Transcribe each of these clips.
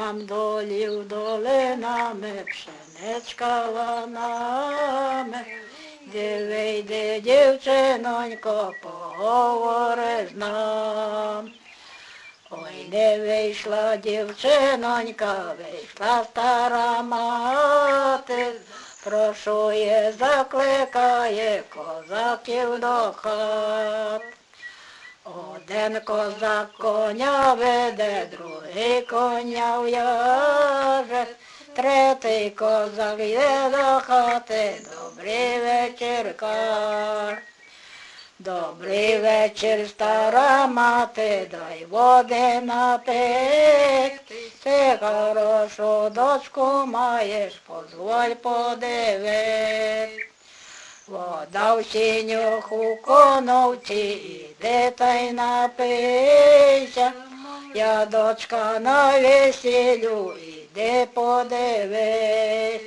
Там долів долинами, пшеничка ланами, де вийде дівчинонько, поговори з нам. Ой, не вийшла дівчинонька, вийшла стара мати, прошує, закликає козаків до хат. Один козак коня веде, другий коня в'яже, третій козак йде до хати, добрий вечір каже. Добрий вечір, стара мати, дай води напити. Ти хорошу дочку маєш, позволь подивись. Вода в сінюх у коновці, іди та й напийся. Я дочка на весіллю, іди подивись.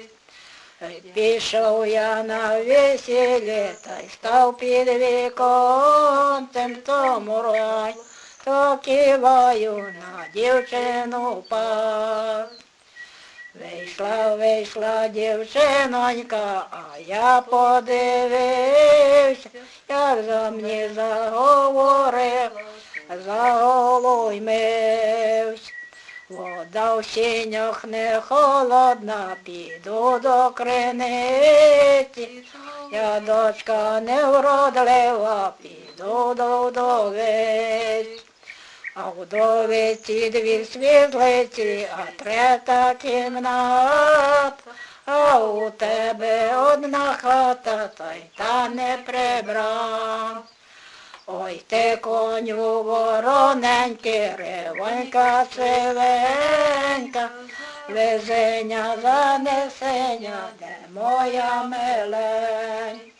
Пішов я на весіллі, та й став під віконцем, тому рай, то киваю на дівчину пас. Вийшла, вийшла дівчинонька, а я подивився, як за мені заговорив, заголоймився. Вода в сінях не холодна, піду до криниці. Я дочка не вродлива, піду до вдовиць. А в вдовиці дві світлиці, а трета кімната, а у тебе одна хата, та й та не прибрав. Ой, ти коню вороненький, ривонька сивенька, везеня занесеня, де моя милень.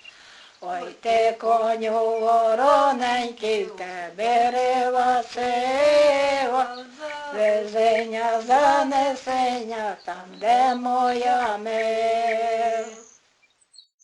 Ой, ти коню вороненький, в тебе рива сива, везеня занесення там, де моя милень.